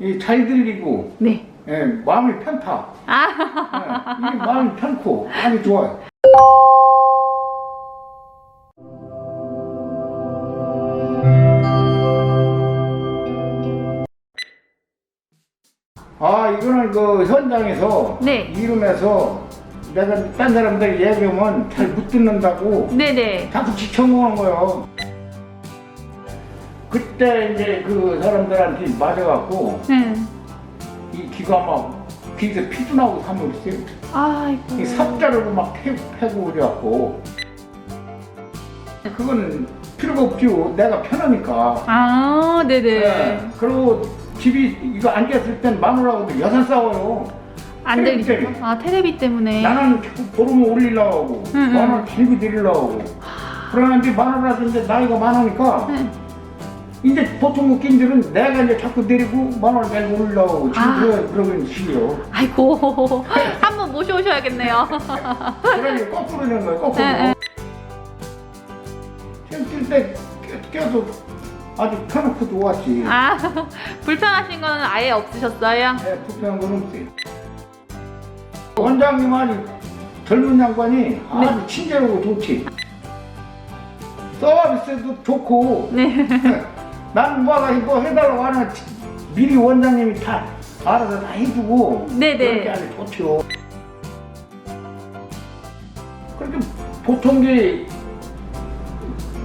이 잘 들리고 네. 예, 마음이 편타. 아, 예, 이게 마음이 편고 아주 좋아요. 아 이거는 그 현장에서 네. 이름에서 내가 딴 사람들 얘기하면 잘 못 듣는다고 네네. 자꾸 지쳐먹는 거예요. 그때 이제 그 사람들한테 맞아갖고 응. 이 귀가 막 귀에서 피도 나고 사물었어요. 아이고. 이 삽자루로 막 패고, 패고 그래갖고 그건 필요가 없죠. 내가 편하니까. 아, 네네. 네. 그리고 집이 이거 앉았을 땐 마누라하고도 여산 싸워요. 안 들리죠? 때문에. 아, 테레비 때문에. 나는 자꾸 보름을 올리려고 하고 응, 응. 마누라 길게 드리려고 하고 그러는데 마누라도 이제 나이가 많으니까 응. 이제 보통 웃긴들은 내가 이제 자꾸 내리고 마누라 내고 하고 지금 아. 그러- 그러는 식이요. 아이고. 한번 모셔오셔야겠네요. 그러니 거꾸로 되는 거예요. 거꾸로. 네, 네. 지금 뛸때 껴도 아주 편하고 좋았지. 아, 불편하신 건 아예 없으셨어요? 네, 불편한 건 없어요. 원장님 아니 젊은 양반이 아주 친절하고 좋지. 서비스도 좋고 네. 나는 뭐가 이거 해달라고 하는 미리 원장님이 다 알아서 다 해주고 네네. 그렇게 아주 좋죠. 그렇게 보통 게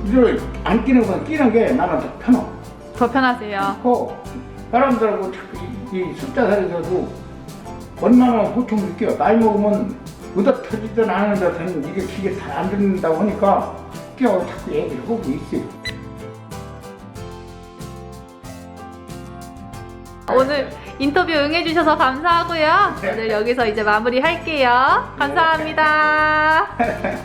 이걸 안 끼는 건 끼는 게 나는 더 편해. 더 편하세요. 그 사람들하고 이, 이 숫자살에서도 얼마나 고통을 느껴. 나이 먹으면 의다 터지든 안 하든 이게 기계 잘 안 듣는다고 하니까 끼어 자꾸 얘기를 하고 있어요. 오늘 인터뷰 응해주셔서 감사하고요. 오늘 여기서 이제 마무리 할게요. 감사합니다.